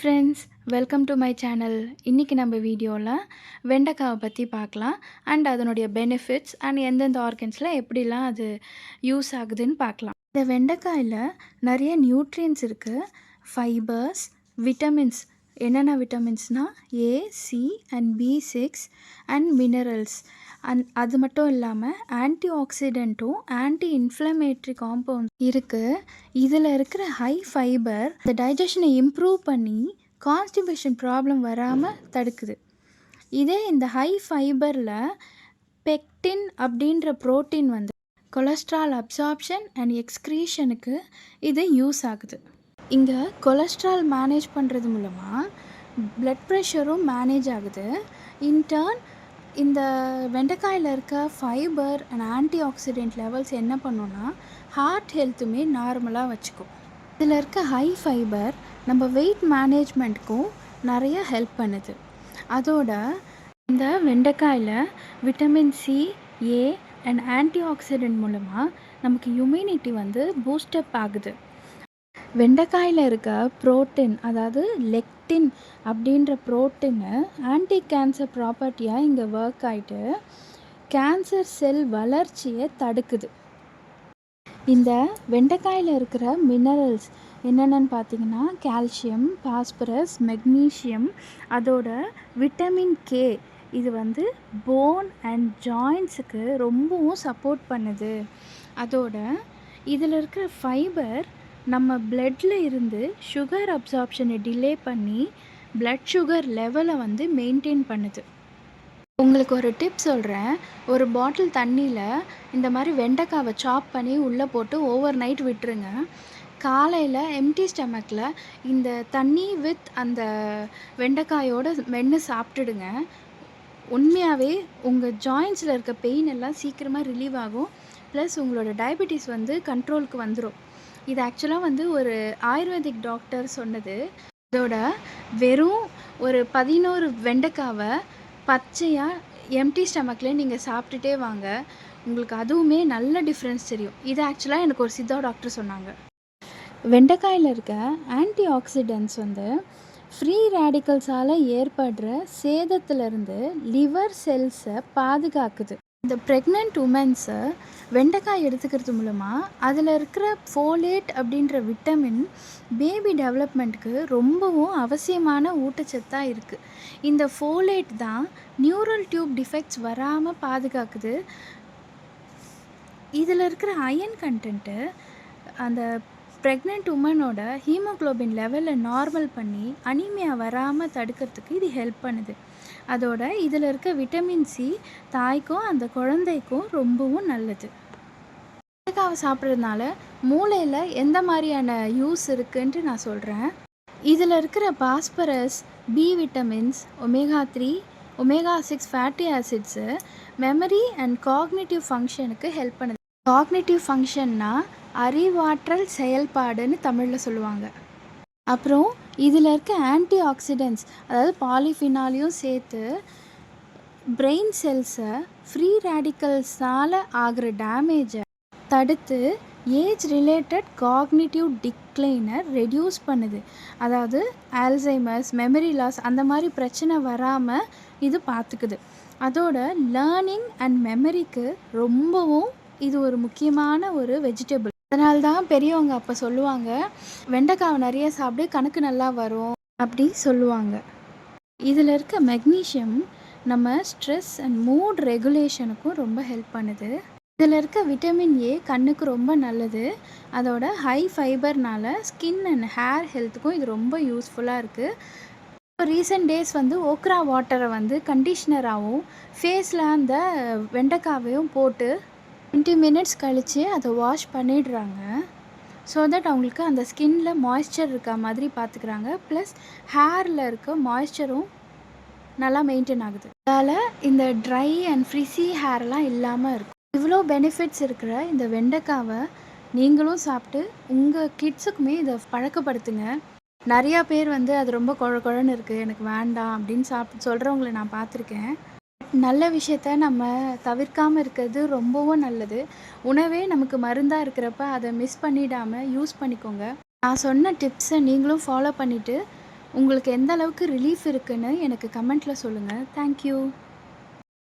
Friends welcome to my channel இன்றைக்கி நம்ம வீடியோவில் வெண்டைக்காவை பற்றி பார்க்கலாம். அண்ட் அதனுடைய பெனிஃபிட்ஸ் அண்ட் எந்தெந்த ஆர்கன்ஸில் எப்படிலாம் அது யூஸ் ஆகுதுன்னு பார்க்கலாம். இந்த வெண்டைக்காயில் நிறைய நியூட்ரியன்ஸ் இருக்குது ஃபைபர்ஸ் விட்டமின்ஸ் என்னென்ன விட்டமின்ஸ்னால் A C and B six and minerals and அது மட்டும் இல்லாமல் ஆன்டி ஆக்சிடெண்ட்டும் ஆன்டி இன்ஃப்ளமேட்ரி காம்பவுண்ட் இருக்குது இதில் இருக்கிற ஹை ஃபைபர் இந்த டைஜஷனை இம்ப்ரூவ் பண்ணி கான்ஸ்டிபேஷன் ப்ராப்ளம் வராமல் தடுக்குது. இதே இந்த ஹை ஃபைபரில் பெக்டின் அப்படின்ற ப்ரோட்டீன் வந்து கொலஸ்ட்ரால் அப்சார்ப்ஷன் அண்ட் எக்ஸ்க்ரீஷனுக்கு இது யூஸ் ஆகுது. இங்கே கொலஸ்ட்ரால் மேனேஜ் பண்ணுறது மூலமாக ப்ளட் ப்ரெஷரும் மேனேஜ் ஆகுது. இன்டர்ன் இந்த வெண்டைக்காயில் இருக்க fibre and antioxidant levels என்ன பண்ணுன்னா ஹார்ட் ஹெல்த்துமே நார்மலாக வச்சுக்கும். இதில் இருக்க ஹை ஃபைபர் நம்ம வெயிட் மேனேஜ்மெண்ட்டுக்கும் நிறைய ஹெல்ப் பண்ணுது. அதோட இந்த வெண்டைக்காயில் vitamin C A and antioxidant மூலமாக நமக்கு இம்யூனிட்டி வந்து பூஸ்டப் ஆகுது. வெண்டைக்காயில் இருக்க புரோட்டீன் அதாவது லெக்டின் அப்படின்ற புரோட்டீனு ஆன்டி கேன்சர் ப்ராப்பர்ட்டியாக இங்கே ஒர்க் ஆகிட்டு கேன்சர் செல் வளர்ச்சியை தடுக்குது. இந்த வெண்டைக்காயில் இருக்கிற மினரல்ஸ் என்னென்னு பார்த்தீங்கன்னா கால்சியம் பாஸ்பரஸ் மெக்னீஷியம் அதோட விட்டமின் கே இது வந்து போன் அண்ட் ஜாயின்ஸுக்கு ரொம்பவும் சப்போர்ட் பண்ணுது. அதோட இதில் இருக்கிற ஃபைபர் நம்ம பிளட்டில் இருந்து சுகர் அப்சார்ப்ஷனை டிலே பண்ணி பிளட் சுகர் லெவலை வந்து மெயின்டைன் பண்ணுது. உங்களுக்கு ஒரு டிப் சொல்கிறேன் ஒரு பாட்டில் தண்ணியில் இந்த மாதிரி வெண்டைக்காவை சாப் பண்ணி உள்ளே போட்டு ஓவர் நைட் விட்டுருங்க. காலையில் எம்டி ஸ்டமக்கில் இந்த தண்ணி வித் அந்த வெண்டைக்காயோட மென்று சாப்பிட்டுடுங்க. உண்மையாகவே உங்கள் ஜாயின்ஸில் இருக்க பெயின் எல்லாம் சீக்கிரமாக ரிலீவ் ஆகும். ப்ளஸ் உங்களோட டயபெட்டிஸ் வந்து கண்ட்ரோலுக்கு வந்துடும் இது ஆக்சுவலாக வந்து ஒரு ஆயுர்வேதிக் டாக்டர் சொன்னது. இதோட வெறும் ஒரு பதினோரு வெண்டைக்காவை பச்சையாக எம்டி ஸ்டமக்கில் நீங்கள் சாப்பிட்டுட்டே வாங்க. உங்களுக்கு அதுவுமே நல்ல டிஃப்ரென்ஸ் தெரியும். இது ஆக்சுவலாக எனக்கு ஒரு சித்தா டாக்டர் சொன்னாங்க. வெண்டைக்காயில் இருக்க ஆன்டி ஆக்சிடென்ட்ஸ் வந்து ஃப்ரீ ரேடிக்கல்ஸால் ஏற்படுற சேதத்திலிருந்து லிவர் செல்ஸை பாதுகாக்குது. இந்த ப்ரெக்னென்ட் உமன்ஸை வெண்டைக்காய் எடுத்துக்கிறது மூலமாக அதில் இருக்கிற ஃபோலேட் அப்படின்ற விட்டமின் பேபி டெவலப்மெண்ட்டுக்கு ரொம்பவும் அவசியமான ஊட்டச்சத்தாக இருக்குது இந்த ஃபோலேட் தான் நியூரல் டியூப் டிஃபெக்ட்ஸ் வராமல் பாதுகாக்குது. இதில் இருக்கிற அயன் கண்டென்ட்டு அந்த ப்ரெக்னென்ட் உமனோட ஹீமோக்ளோபின் லெவலை நார்மல் பண்ணி அனிமியா வராமல் தடுக்கிறதுக்கு இது ஹெல்ப் பண்ணுது. அதோட இதில் இருக்க விட்டமின் சி தாய்க்கும் அந்த குழந்தைக்கும் ரொம்பவும் நல்லது. வெண்டைக்காவை சாப்பிட்றதுனால மூளையில் எந்த மாதிரியான யூஸ் இருக்குன்ட்டு நான் சொல்கிறேன் இதில் இருக்கிற phosphorus B vitamins omega three omega six fatty acids memory and cognitive ஃபங்க்ஷனுக்கு ஹெல்ப் பண்ணுது. காக்னேட்டிவ் ஃபங்க்ஷன்னா அறிவாற்றல் செயல்பாடுன்னு தமிழில் சொல்லுவாங்க. அப்புறம் இதில் இருக்க ஆன்டி ஆக்சிடென்ட்ஸ் அதாவது பாலிஃபினாலையும் சேர்த்து பிரெயின் செல்ஸை ஃப்ரீ ரேடிக்கல்ஸால் ஆகிற டேமேஜை தடுத்து ஏஜ் ரிலேட்டட் காக்னிட்டிவ் டிக்ளைனை ரெடியூஸ் பண்ணுது. அதாவது ஆல்சைமர்ஸ் மெமரி லாஸ் அந்த மாதிரி பிரச்சனை வராமல் இது பார்த்துக்குது அதோட லேர்னிங் அண்ட் மெமரிக்கு ரொம்பவும் இது ஒரு முக்கியமான ஒரு வெஜிடபிள் அதனால்தான் பெரியவங்க அப்போ சொல்லுவாங்க வெண்டைக்காவை நிறைய சாப்பிடு கணக்கு நல்லா வரும் அப்படி சொல்லுவாங்க. இதில் இருக்க மெக்னீஷியம் நம்ம ஸ்ட்ரெஸ் அண்ட் மூட் ரெகுலேஷனுக்கும் ரொம்ப ஹெல்ப் பண்ணுது. இதில் இருக்க விட்டமின் ஏ கண்ணுக்கு ரொம்ப நல்லது. அதோட ஹை ஃபைபர்னால ஸ்கின் அண்ட் ஹேர் ஹெல்த்துக்கும் இது ரொம்ப யூஸ்ஃபுல்லாக இருக்குது இப்போ ரீசெண்ட் டேஸ் வந்து ஓக்ரா வாட்டரை வந்து கண்டிஷ்னராகவும் ஃபேஸில் அந்த வெண்டைக்காவையும் போட்டு டுவெண்ட்டி மினிட்ஸ் கழித்து அதை வாஷ் பண்ணிடுறாங்க. ஸோ தட் அவங்களுக்கு அந்த ஸ்கின்ல மாய்ஸ்சர் இருக்க மாதிரி பார்த்துக்கிறாங்க ப்ளஸ் ஹேரில் இருக்க மாய்ஸ்சரும் நல்லா மெயின்டைன் ஆகுது. அதால் இந்த ட்ரை அண்ட் ஃப்ரிஸி ஹேர்லாம் இல்லாமல் இருக்கும். இவ்வளோ பெனிஃபிட்ஸ் இருக்கிற இந்த வெண்டைக்காவை நீங்களும் சாப்பிட்டு உங்கள் கிட்ஸுக்குமே இதை பழக்கப்படுத்துங்க. நிறையா பேர் வந்து அது ரொம்ப குழ குழன்னு இருக்குது எனக்கு வேண்டாம் அப்படின்னு சாப்பிட்டு சொல்கிறவங்களை நான் பார்த்துருக்கேன். நல்ல விஷயத்த நம்ம தவிர்க்காமல் இருக்கிறது ரொம்பவும் நல்லது. உணவே நமக்கு மருந்தாக இருக்கிறப்ப அதை மிஸ் பண்ணிடாமல் யூஸ் பண்ணிக்கோங்க. நான் சொன்ன டிப்ஸை நீங்களும் ஃபாலோ பண்ணிவிட்டு உங்களுக்கு எந்த அளவுக்கு ரிலீஃப் இருக்குன்னு எனக்கு கமெண்ட்டில் சொல்லுங்கள் தேங்க் யூ.